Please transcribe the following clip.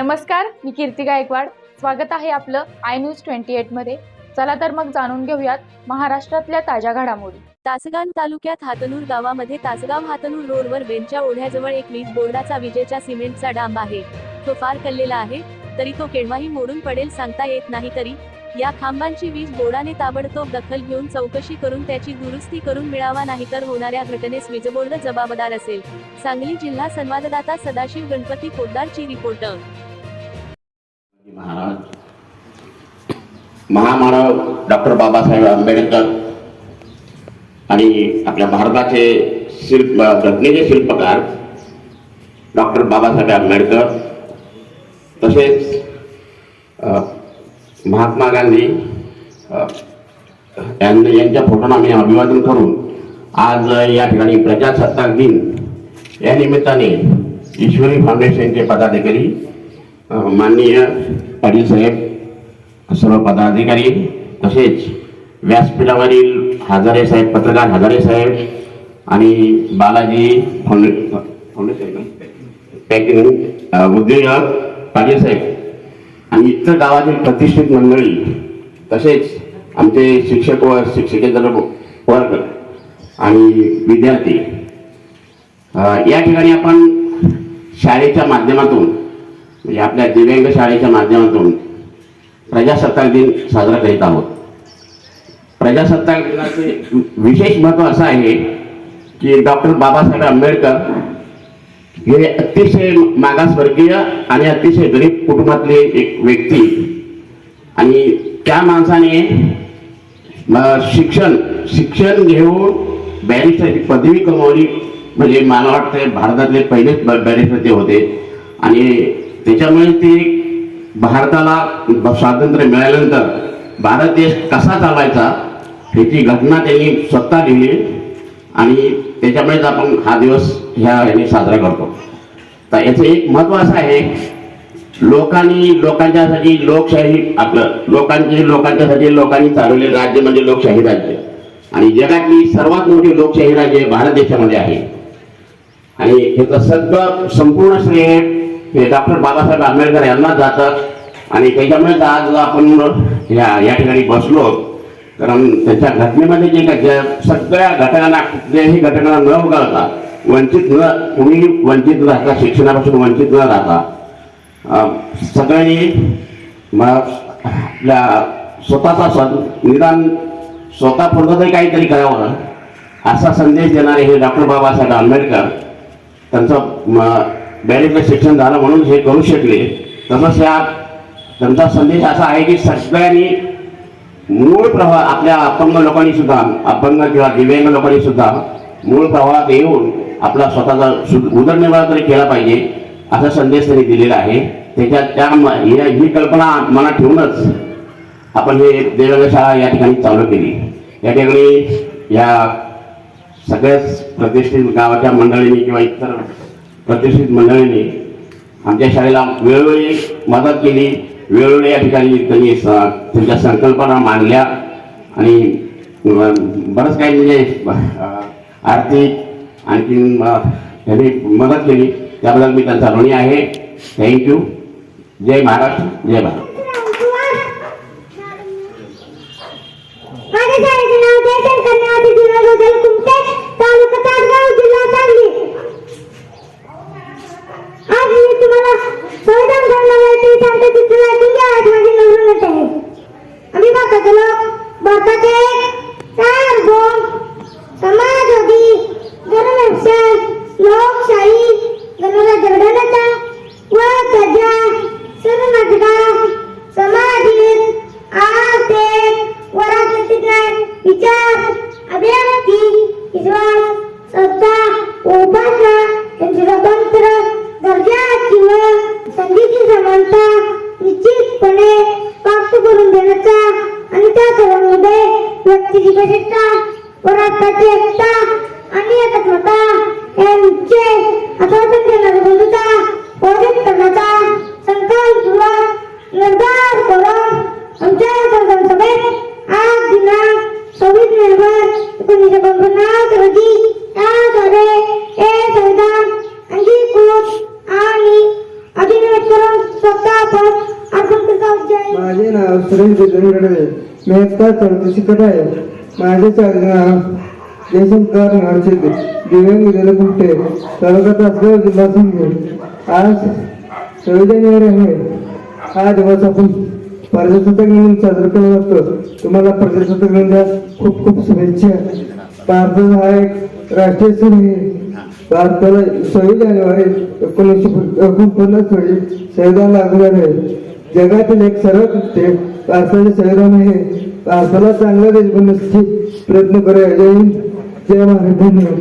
नमस्कार मी कीर्ती गायकवाड. स्वागत आहे आपलं आय न्यूज ट्वेंटी एटमध्ये चला तर मग जाणून घेऊयात महाराष्ट्रातल्या ताज्या घडामोडी. तासगाव तालुक्यात हातनूर गावामध्ये तासगाव हातनूर रोडवर बेंचच्या ओढ्याजवळ एक वीज बोर्डाचा विजेच्या सिमेंटचा डांब आहे. तो फार कल्लेला आहे तरी तो केव्हाही मोडून पडेल सांगता येत नाही तरी या खांबांची वीज बोर्डाने ताबडतोब दखल घेऊन चौकशी करून त्याची दुरुस्ती करून मिळावा नाहीतर होणाऱ्या घटनेस वीजबोर्ड जबाबदार असेल सांगली जिल्हा संवाददाता सदाशिव गणपती पोद्दारची रिपोर्टर महाराज महामानव डॉक्टर बाबासाहेब आंबेडकर आणि आपल्या भारताचे शिल्प घटनेचे शिल्पकार डॉक्टर बाबासाहेब आंबेडकर तसेच महात्मा गांधी यांना यांच्या फोटोना आम्ही अभिवादन करून आज या ठिकाणी प्रजासत्ताक दिन या निमित्ताने ईश्वरी फाउंडेशनचे पदाधिकारी माननीय पाटील साहेब सर्व पदाधिकारी तसेच व्यासपीठावरील हजारे साहेब पत्रकार हजारे साहेब आणि बालाजी फाउंडे फाउंडेशन पॅकिंग उद्योजक पाटील साहेब आणि इतर गावातील प्रतिष्ठित मंडळी तसेच आमचे शिक्षक व शिक्षकेतर वर्ग आणि विद्यार्थी. या ठिकाणी आपण शाळेच्या माध्यमातून म्हणजे आपल्या दिव्यांग शाळेच्या माध्यमातून प्रजासत्ताक दिन साजरा करीत आहोत. प्रजासत्ताक दिनाचे विशेष महत्त्व असं आहे की डॉक्टर बाबासाहेब आंबेडकर हे अतिशय मागासवर्गीय आणि अतिशय गरीब कुटुंबातले एक व्यक्ती. आणि त्या माणसाने शिक्षण शिक्षण घेऊन बॅरिस्टरची पदवी कमवली. म्हणजे मला वाटतं भारतातले पहिलेच ब- बॅरिस्टर ते होते. आणि त्याच्यामुळे ते भारताला स्वातंत्र्य मिळाल्यानंतर भारत देश कसा चालायचा ह्याची घटना त्यांनी स्वतः लिहिली आणि त्याच्यामुळेच आपण हा दिवस ह्या ह्याने साजरा करतो. तर याचं एक महत्त्व असं आहे लोकांनी लोकांच्यासाठी लोकशाही आपलं लोकांची लोकांच्यासाठी लोकांनी चालवले राज्य म्हणजे लोकशाही राज्य. आणि जगातली सर्वात मोठी लोकशाही राज्य भारत देशामध्ये आहे. आणि ह्याचं सगळं संपूर्ण श्रेय डॉक्टर बाबासाहेब आंबेडकर यांना जातात. आणि त्याच्यामुळेच आज आपण या या ठिकाणी बसलो. कारण त्याच्या घटनेमध्ये जे काय ज्या सगळ्या घटकांना कुठल्याही घटकांना न वगळता वंचित न कुणी वंचित राहता शिक्षणापासून वंचित न राहता सगळ्यांनी आपल्या स्वतःचा स्व निदान स्वतः पुरतं तरी काहीतरी करावं. असा संदेश देणारे हे डॉक्टर बाबासाहेब आंबेडकर त्यांचं बॅरिस्टर शिक्षण झालं म्हणून हे करू शकले. तसंच या त्यांचा संदेश असा आहे की सगळ्यांनी मूळ प्रवाह आपल्या अपंग लोकांनी सुद्धा अपंग किंवा दिव्यांग लोकांनी सुद्धा मूळ प्रवाहात येऊन आपला स्वतःचा सु- उदरनिर्वाह तरी केला पाहिजे असा संदेश त्यांनी दिलेला आहे. त्याच्यात त्या ही ही कल्पना मनात ठेवूनच आपण हे देवेंद्र शाळा या ठिकाणी चालू केली. या ठिकाणी या सगळ्याच प्रतिष्ठित गावाच्या मंडळींनी किंवा इतर प्रतिष्ठित मंडळींनी आमच्या शाळेला वेळोवेळी मदत केली. वेळोवेळी या ठिकाणी त्यांनी स- त्यांच्या संकल्पना मांडल्या. आणि बरंच काही म्हणजे आर्थिक आणखीन त्यांनी मदत केली. त्याबद्दल मी त्यांचा ऋणी आहे. थँक्यू जय महाराष्ट्र जय भारत माझ्या शाळेचे नाव जयशंकर निवासी जिल्हा कुमटे तालुका तासगाव जिल्हा सांगली आज मी तुम्हाला संविधान घडवण्याची सांगते तिथून ऐकून घ्या आज माझी नवरत आहे आम्ही भारताचे लोक भारताचे सार्वभौम समाजवादी धर्मरक्षण लोकशाही गणराज्य घडवण्याचा व त्याच्या सर्व नाटका समाजिक आर्थिक व राजनीतिक ज्ञान विचार अभिव्यक्ती विश्वास श्रद्धा व उपासना यांचे स्वतंत्र दर्जा किंवा संधीची समानता निश्चितपणे प्राप्त करून देण्याचा आणि त्या सर्वांमध्ये व्यक्तीची विशिष्टता व राष्ट्राची एकता आणि एकात्मता यांचे आश्वासन देणारी बंधुता पोषित करण्याचा संकल्पपूर्वक निर्धार करून आमच्या संसद सभेत आज दिनांक सव्वीस नोव्हेंबर एकोणीसशे एकोणपन्नास रोजी त्याद्वारे हे संविधान अंगीकृत आणि अधिनियमित करून स्वतः घडले मी एकटा चौथी शिकत आहे. माझे नाव जयशंकर नावाचे दिव्यांग विद्यालय कुठे? तालुका तासगाव जिल्हा संघ आज सव्वीस जानेवारी आहे. हा दिवस आपण प्रजासत्ताक दिन साजरा केला जातो तुम्हाला प्रजासत्ताक दिनाच्या खूप खूप शुभेच्छा. भारत हा एक राष्ट्रीय सण आहे. भारताला सव्वीस जानेवारी एकोणीसशे एकोणपन्नास रोजी संविधान लागू झाले जगातील एक सर्वात ते भारताचे संविधान आहे भारताला चांगला देश बनण्यासाठी प्रयत्न करूया. जय हिंद. जय महाराज धन्यवाद.